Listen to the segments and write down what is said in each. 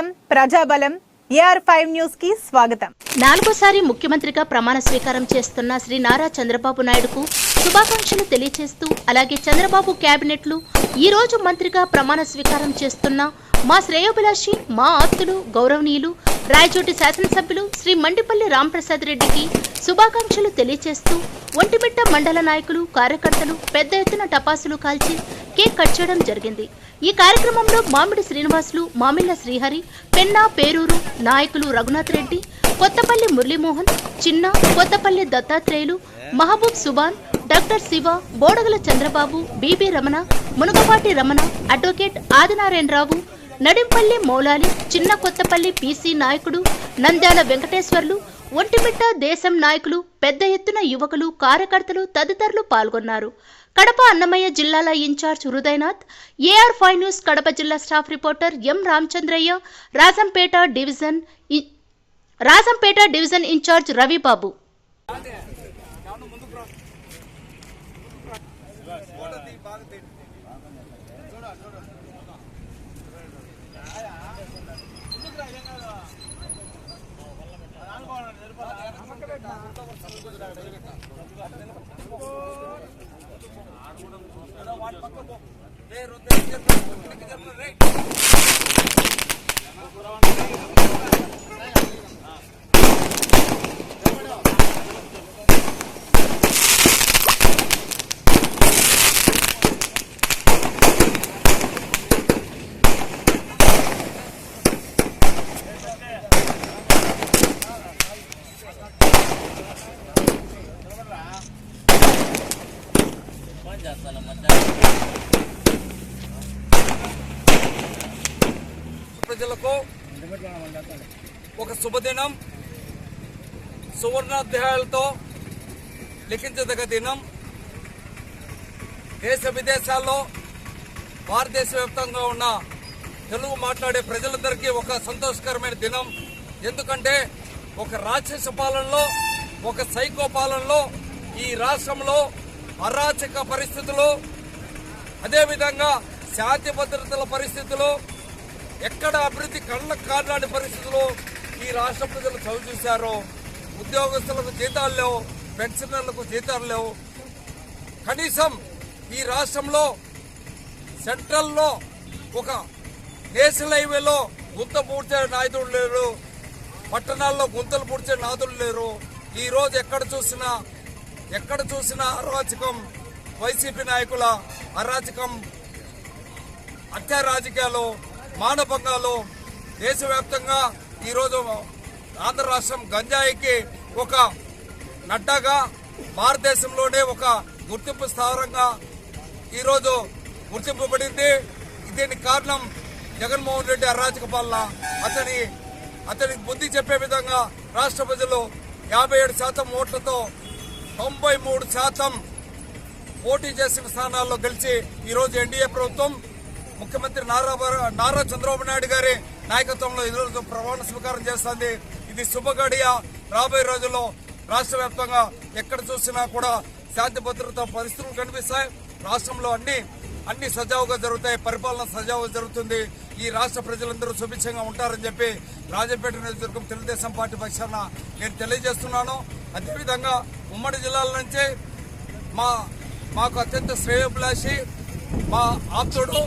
బలం ప్రజాబలం. AR five న్యూస్కి స్వాగతం. నాలుగోసారి ముఖ్యమంత్రిగా ప్రమాణ స్వీకారం చేస్తున్న శ్రీ నారా చంద్రబాబు నాయుడుకు శుభాకాంక్షలు తెలియజేస్తూ అలాగే చంద్రబాబు కేబినెట్లు ఈ రోజు మంత్రిగా ప్రమాణ స్వీకారం చేస్తున్న మా శ్రేయోభిలాషి మా ఆప్తులు గౌరవనీయులు రాయచోటి శాసనసభ్యులు శ్రీ మండిపల్లి రాంప్రసాద్ రెడ్డికి శుభాకాంక్షలు తెలియజేస్తూ ఒంటిమిట్ట మండల నాయకులు కార్యకర్తలు పెద్ద ఎత్తున టపాసులు కాల్చి కేక్ కట్ చేయడం జరిగింది. ఈ కార్యక్రమంలో మామిడి శ్రీనివాసులు మామిళ్ళ శ్రీహరి పెన్నా పేరూరు నాయకులు Raghunath Reddy Kothapalli Muralimohan Chinna Kothapalli Dattatreyulu Mahaboob Subhan doctor Siva Bodagala Chandrababu Bibi Ramana Munagapati Ramana advocate Adinarayanarao Nadimpalli Moulali Chinna Kothapalli PC నాయకుడు నంద్యాల వెంకటేశ్వర్లు ఒంటిమిట్ట దేశం నాయకులు పెద్ద ఎత్తున యువకులు కార్యకర్తలు తదితరులు పాల్గొన్నారు. కడప అన్నమయ్య జిల్లాల in charge Hrudayanath AR five news Kadapa జిల్లా staff reporter M Ramachandraiah Rajampet division Rajampet division in charge Ravibabu. రే ప్రజలకు ఒక శుభదినం సువర్ణాధ్యాయాలతో లిఖించదగ్గ దినం. దేశ విదేశాల్లో భారతదేశ వ్యాప్తంగా ఉన్న తెలుగు మాట్లాడే ప్రజలందరికీ ఒక సంతోషకరమైన దినం. ఎందుకంటే ఒక రాక్షస పాలనలో ఒక సైకో పాలనలో ఈ రాష్ట్రంలో అరాచక పరిస్థితులు అదేవిధంగా శాంతి భద్రతల పరిస్థితులు ఎక్కడ అభివృద్ధి కళ్ళ కాట్లాడే పరిస్థితుల్లో ఈ రాష్ట్ర ప్రజలు చవి చూశారో ఉద్యోగస్తులకు జీతాలు లేవు పెన్షనర్లకు జీతాలు లేవు. కనీసం ఈ రాష్ట్రంలో సెంట్రల్లో ఒక నేషనల్ హైవేలో గుంత పూడ్చే నాయకుడు లేరు పట్టణాల్లో గుంతలు పూడ్చే నాదులు లేరు. ఈరోజు ఎక్కడ చూసినా ఎక్కడ చూసినా అరాచకం. వైసీపీ నాయకుల అరాచకం హత్యా రాజకీయాలు మానభంగాలు దేశవ్యాప్తంగా ఈరోజు ఆంధ్ర రాష్ట్రం గంజాయికి ఒక నడ్డాగా భారతదేశంలోనే ఒక గుర్తింపు స్థావరంగా ఈరోజు గుర్తింపబడింది. దీనికి కారణం జగన్మోహన్ రెడ్డి అరాచక పాలన. అతని అతనికి బుద్ధి చెప్పే విధంగా రాష్ట్ర ప్రజలు యాభై ఏడు శాతం ఓట్లతో తొంభై మూడు శాతం పోటీ చేసిన స్థానాల్లో గెలిచి ఈరోజు ఎన్డీఏ ప్రభుత్వం ముఖ్యమంత్రి నారా నారా చంద్రబాబు నాయుడు గారి నాయకత్వంలో ఈరోజు ప్రమాణ స్వీకారం చేస్తుంది. ఇది శుభగడియ. రాబోయే రోజుల్లో రాష్ట్ర వ్యాప్తంగా ఎక్కడ చూసినా కూడా శాంతి భద్రత పరిస్థితులు కనిపిస్తాయి. రాష్ట్రంలో అన్ని అన్ని సజావుగా జరుగుతాయి. పరిపాలన సజావుగా జరుగుతుంది. ఈ రాష్ట్ర ప్రజలందరూ సుభిక్షంగా ఉంటారని చెప్పి రాజంపేట నియోజకవర్గం తెలుగుదేశం పార్టీ పక్షాన నేను తెలియజేస్తున్నాను. అదేవిధంగా ఉమ్మడి జిల్లాల నుంచి మా మాకు అత్యంత శ్రేయోభిలాషి మా ఆప్తుడు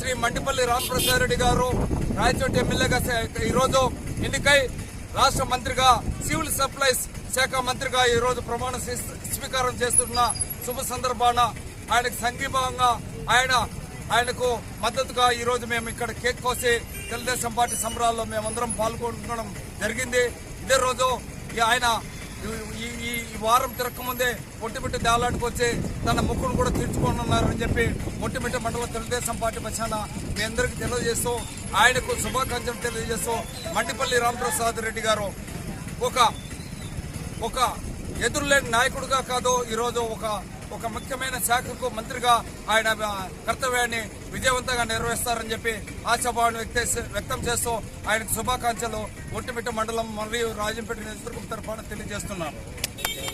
శ్రీ మండిపల్లి రామప్రసాద్ రెడ్డి గారు రాయచోటి ఎమ్మెల్యేగా ఈరోజు ఎన్నికై రాష్ట్ర మంత్రిగా సివిల్ సప్లైస్ శాఖ మంత్రిగా ఈరోజు ప్రమాణ స్వీకారం చేస్తున్న శుభ సందర్భాన ఆయనకు సంఘీభావంగా ఆయన ఆయనకు మద్దతుగా ఈరోజు మేము ఇక్కడ కేక్ కోసి తెలుగుదేశం పార్టీ సంబరాల్లో మేమందరం పాల్గొనడం జరిగింది. ఇదే రోజు ఈ ఆయన ఈ ఈ వారం తిరక్కముందే ఒట్టిమిట్ట దేవాలయానికి వచ్చి తన ముక్కును కూడా తీర్చుకోనున్నారని చెప్పి ఒట్టిమిట్ట మండల తెలుగుదేశం పార్టీ పక్షాన మీ అందరికీ తెలియజేస్తూ ఆయనకు శుభాకాంక్షలు తెలియజేస్తూ మండిపల్లి రామప్రసాద్ రెడ్డి గారు ఒక ఒక ఎదురులేని నాయకుడిగా కాదు ఈరోజు ఒక ఒక ముఖ్యమైన శాఖకు మంత్రిగా ఆయన కర్తవ్యాన్ని విజయవంతంగా నిర్వహిస్తారని చెప్పి ఆశాభావం వ్యక్తం చేస్తూ ఆయనకు శుభాకాంక్షలు. ఒట్టిమిట్ట మండలం మరియు రాజంపేట నియోజకవర్గం తరఫున తెలియజేస్తున్నాను.